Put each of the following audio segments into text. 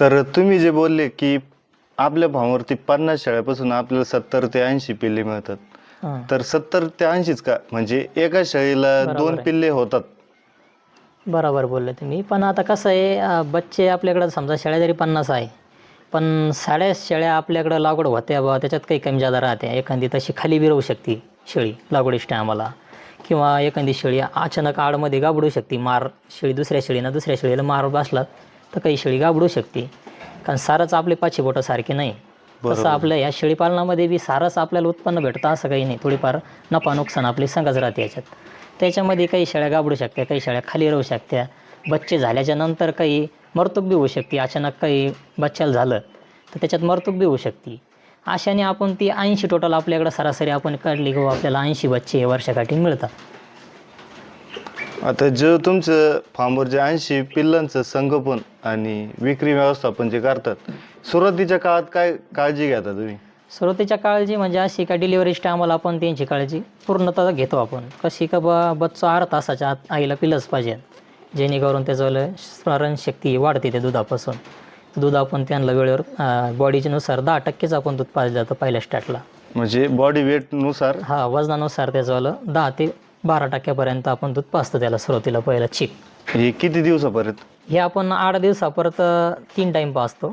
तर तुम्ही जे बोलले की आपल्या फार्मवरती पन्नास शेळ्यापासून आपल्याला सत्तर ते ऐंशी पिल्ले मिळतात. तर सत्तर ते ऐंशीच का? म्हणजे एका शेळीला दोन. पिल्ले होतात. बरोबर बोलले तुम्ही. पण आता कसं आहे बच्चे आपल्याकडं समजा शेळ्या जरी पन्नास आहे पण साड्या शेळ्या आपल्याकडं लागवड होत्या बा त्याच्यात काही कमी जादा राहते एखादी तशी खाली बी राहू शकते शेळी लागवडीस टायमाला किंवा एखादी शेळी अचानक आडमध्ये गाबडू शकते मार शेळी दुसऱ्या शेळीनं दुसऱ्या शेळीला मार बसला तर काही शेळी गाबडू शकते. कारण सारंच आपले पाचशे बोटं सारखे नाही. तसं आपल्या या शेळीपालनामध्ये बी सारंच आपल्याला उत्पन्न भेटतं असं काही नाही. थोडीफार नफा नुकसान आपली संघच राहते याच्यात. त्याच्यामध्ये काही शेळ्या गाबडू शकत्या काही शेळ्या खाली राहू शकत्या. बच्चे झाल्याच्यानंतर काही मरतूक बी होऊ शकते. अचानक काही बच्चाला झालं तर त्याच्यात मरतूक बी होऊ शकते. अशाने आपण ती ऐंशी टोटल आपल्याकडं सरासरी आपण काढली की आपल्याला ऐंशी बच्चे वर्षाकाठी मिळतात. आता जे तुमचं फार्मवर जे ऐंशी पिल्लांचं संगोपन आणि विक्री व्यवस्थापन जे करतात सुरुवातीच्या काळात काय काळजी घेता तुम्ही? सुरुवातीच्या काळजी म्हणजे अशी का डिलिव्हरीच टायमाला आपण त्यांची काळजी पूर्णतः घेतो आपण. कशी का बा बच्चा आठ तासाच्या आत आईला पिलंच पाहिजे. जेणेकरून त्याचं स्मरणशक्ती वाढते त्या दुधापासून. दूध आपण त्यांना वेळेवर बॉडीच्या नुसार दहा टक्केच आपण दूध पाजलं जातं पहिल्या स्टार्टला म्हणजे बॉडी वेटनुसार हा वजनानुसार त्याचं दहा ते बारा टक्क्यापर्यंत आपण दूध पाजतो त्याला सुरुवातीला पहिला चिक हे किती दिवसापर्यंत? हे आपण आठ दिवसापर्यंत तीन टाईम पाजतो.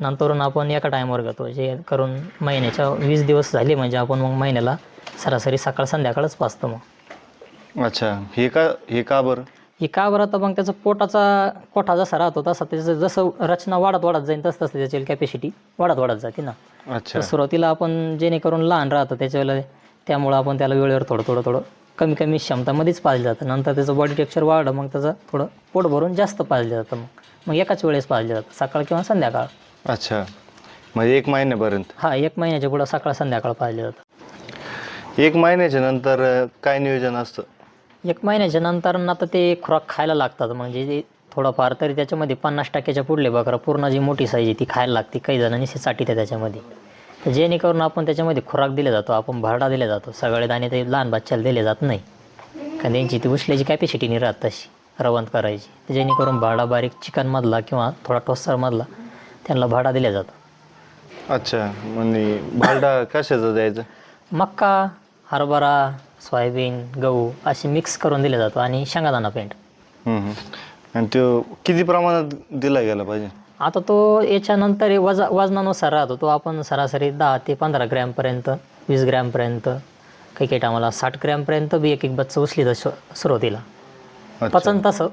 नंतरून आपण एका टाईमवर घेतो जे करून महिन्याच्या वीस दिवस झाले म्हणजे आपण मग महिन्याला सरासरी सकाळ संध्याकाळच पाजतो मग. अच्छा हे का हे का बरं? हे का बरं? तर मग त्याचं पोटाचा कोठा जसा राहतो तसा त्याचं जसं रचना वाढत वाढत जाईल तसं तसं त्याची कॅपॅसिटी वाढत वाढत जाते ना. अच्छा. सुरुवातीला आपण जेणेकरून लहान राहतं त्याच्यावेळेला त्यामुळं आपण त्याला वेळेवर थोडं थोडं थोडं कमी कमी क्षमतामध्येच पाजलं जातं. नंतर त्याचं बॉडी टेक्स्चर वाढलं मग त्याचं थोडं पोट भरून जास्त पाजलं जातं मग. मग एकाच वेळेस पाजलं जातं सकाळ किंवा संध्याकाळ. अच्छा. म्हणजे एक महिन्यापर्यंत? हा एक महिन्याच्या पुढं सकाळ संध्याकाळ पाजलं जातं. एक महिन्याच्या नंतर अं, काय नियोजन असतं? एक महिन्याच्या नंतर ना आता ते खुराक खायला लागतात. म्हणजे ते थोडंफार तरी त्याच्यामध्ये पन्नास टक्क्याच्या पुढले बकरं पूर्ण जी मोठी साईज आहे ती खायला लागते. काही जणांनी साठी त्याच्यामध्ये. तर जेणेकरून आपण त्याच्यामध्ये खुराक दिला जातो आपण भरडा दिला जातो. सगळे दाणे ते लहान बच्चाला दिले जात नाही. कारण त्यांची ती उचल्याची कॅपॅसिटी नाही राहत तशी रवंत करायची. जेणेकरून भाडा बारीक चिकनमधला किंवा थोडा टोस्टरमधला त्यांना भाडा दिला जातो. अच्छा म्हणजे भालडा कशाचं द्यायचं? मक्का हरभरा सोयाबीन गहू असे मिक्स करून दिले जातो आणि शेंगादाणा पेंट. आणि तो किती प्रमाणात दिला गेला पाहिजे? आता तो याच्यानंतर वजा वजनानुसार राहतो. तो आपण सरासरी दहा ते पंधरा ग्रॅमपर्यंत वीस ग्रॅमपर्यंत काही काही टायमाला साठ ग्रॅमपर्यंत बी एक एक बच्चा उचली तर सुरुवातीला. पचन तसं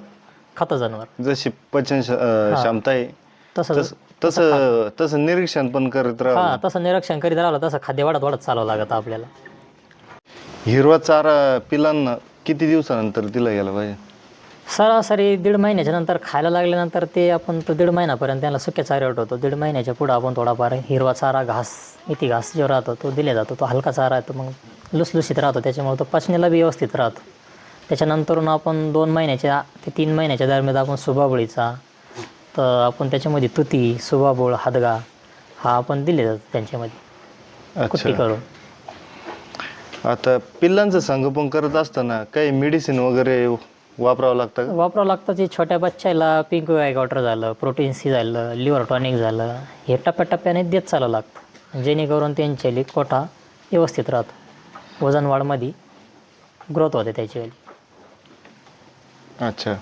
खातं जनावर. जशी पचन क्षमता आहे तसं तस- तसं निरीक्षण पण करत राहा हां तसं निरीक्षण करीत राहिलं तसं खाद्य वाढत वाढत चालावं लागतं आपल्याला. हिरवा चारा पिलांना किती दिवसानंतर दिला गेला पाहिजे? सरासरी दीड महिन्याच्या नंतर खायला लागल्यानंतर ते आपण तो दीड महिन्यापर्यंत त्याला सुक्या चाऱ्यावर ठेवतो. दीड महिन्याच्या पुढं आपण थोडाफार हिरवा चारा घास इथे घास जो राहतो तो दिला जातो. तो हलका चारा आहे तो मग लुसलुसीत राहतो. त्याच्यामुळे तो पचनीला बी व्यवस्थित राहतो. त्याच्यानंतरून आपण दोन महिन्याच्या ते तीन महिन्याच्या दरम्यान आपण सुबाबुळीचा तर आपण त्याच्यामध्ये तुती सुबाबुळ हादगा हा आपण दिले जातो त्यांच्यामध्ये. कुट्टी करून. आता पिल्लांचं संगोपन करत असताना काही मेडिसिन वगैरे वापरावं लागतं का? वापरावं लागतं. जे छोट्या बच्च्याला पिंक वॅग वॉटर झालं प्रोटीन सी झालं लिव्हर टॉनिक झालं हे टप्प्याटप्प्याने देत चालावं लागतं. जेणेकरून त्यांच्या कोटा व्यवस्थित राहतो. वजन वाढमध्ये ग्रोथ होते त्याची वाली. अच्छा.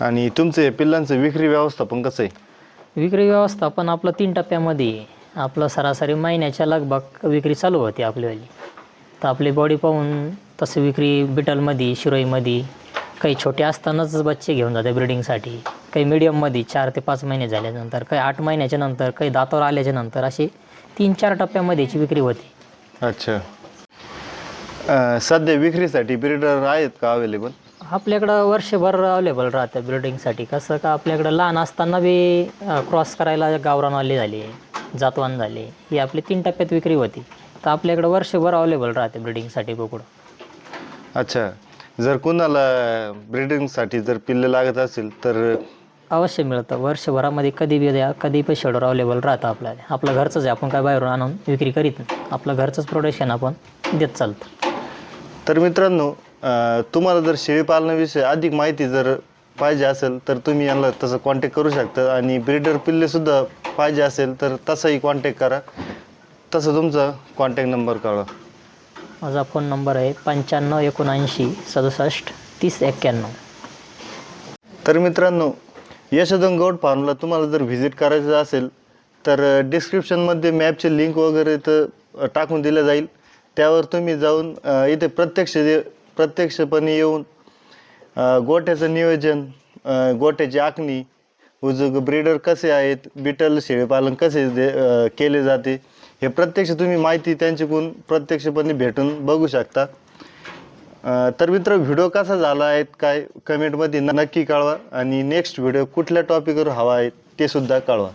आणि तुमचे पिल्लांचं विक्री व्यवस्थापन कसं आहे? विक्री व्यवस्थापन आपलं तीन टप्प्यामध्ये. आपलं सरासरी महिन्याच्या लगभग विक्री चालू होते आपलीवाली तर आपली बॉडी पाहून तसं विक्री बिटलमध्ये शिरोईमध्ये काही छोटे असतानाच बच्चे घेऊन जाते ब्रिडिंगसाठी काही मिडियममध्ये चार ते पाच महिने झाल्यानंतर काही आठ महिन्याच्या नंतर काही दातावर आल्याच्यानंतर अशी तीन चार टप्प्यामध्ये याची विक्री होते. अच्छा. अं, सध्या विक्रीसाठी ब्रीडर आहेत का अवेलेबल आपल्याकडं वर्षभर अवेलेबल राहतं ब्रिडिंगसाठी कसं का आपल्याकडं लहान असताना बी क्रॉस करायला गावरानवाले झाले जातवान झाले ही आपली तीन टप्प्यात विक्री होती. तर आपल्याकडं वर्षभर अवेलेबल राहते ब्रिडिंगसाठी बोकडं अच्छा. जर कुणाला ब्रीडिंगसाठी जर पिल्ले लागत असेल तर अवश्य मिळतं. वर्षभरामध्ये कधी बी द्या कधी पण शेड्यूल अवेलेबल राहतं आपल्याला. आपलं घरचंच आहे आपण काय बाहेरून आणून विक्री करीत नाही. आपलं घरचंच प्रोडक्शन आपण देत चालतं. तर मित्रांनो अं, तुम्हाला जर शेळीपालनाविषयी अधिक माहिती जर पाहिजे असेल तर तुम्ही यांना तसं कॉन्टॅक्ट करू शकता. आणि ब्रीडर पिल्लेसुद्धा पाहिजे असेल तर तसाही कॉन्टॅक्ट करा. तसं तुमचा कॉन्टॅक्ट नंबर कळवा. माझा फोन नंबर आहे पंच्याण्णव एकोणऐंशी सदुसष्ट तीस एक्क्याण्णव. तर मित्रांनो यशोधन गौड फार्मला तुम्हाला जर व्हिजिट करायचं असेल तर डिस्क्रिप्शनमध्ये मॅपचे लिंक वगैरे तर टाकून दिलं जाईल. त्यावर तुम्ही जाऊन इथे प्रत्यक्ष दे प्रत्यक्षपणे येऊन गोठ्याचं नियोजन गोठ्याची आखणी उजग ब्रीडर कसे आहेत बिटल शेळीपालन कसे दे केले जाते हे प्रत्यक्ष तुम्ही माहिती त्यांच्याकडून प्रत्यक्षपणे भेटून बघू शकता. तर मित्र व्हिडिओ कसा झाला आहे काय कमेंटमध्ये नक्की कळवा आणि नेक्स्ट व्हिडिओ कुठल्या टॉपिकवर हवा आहे ते सुद्धा कळवा.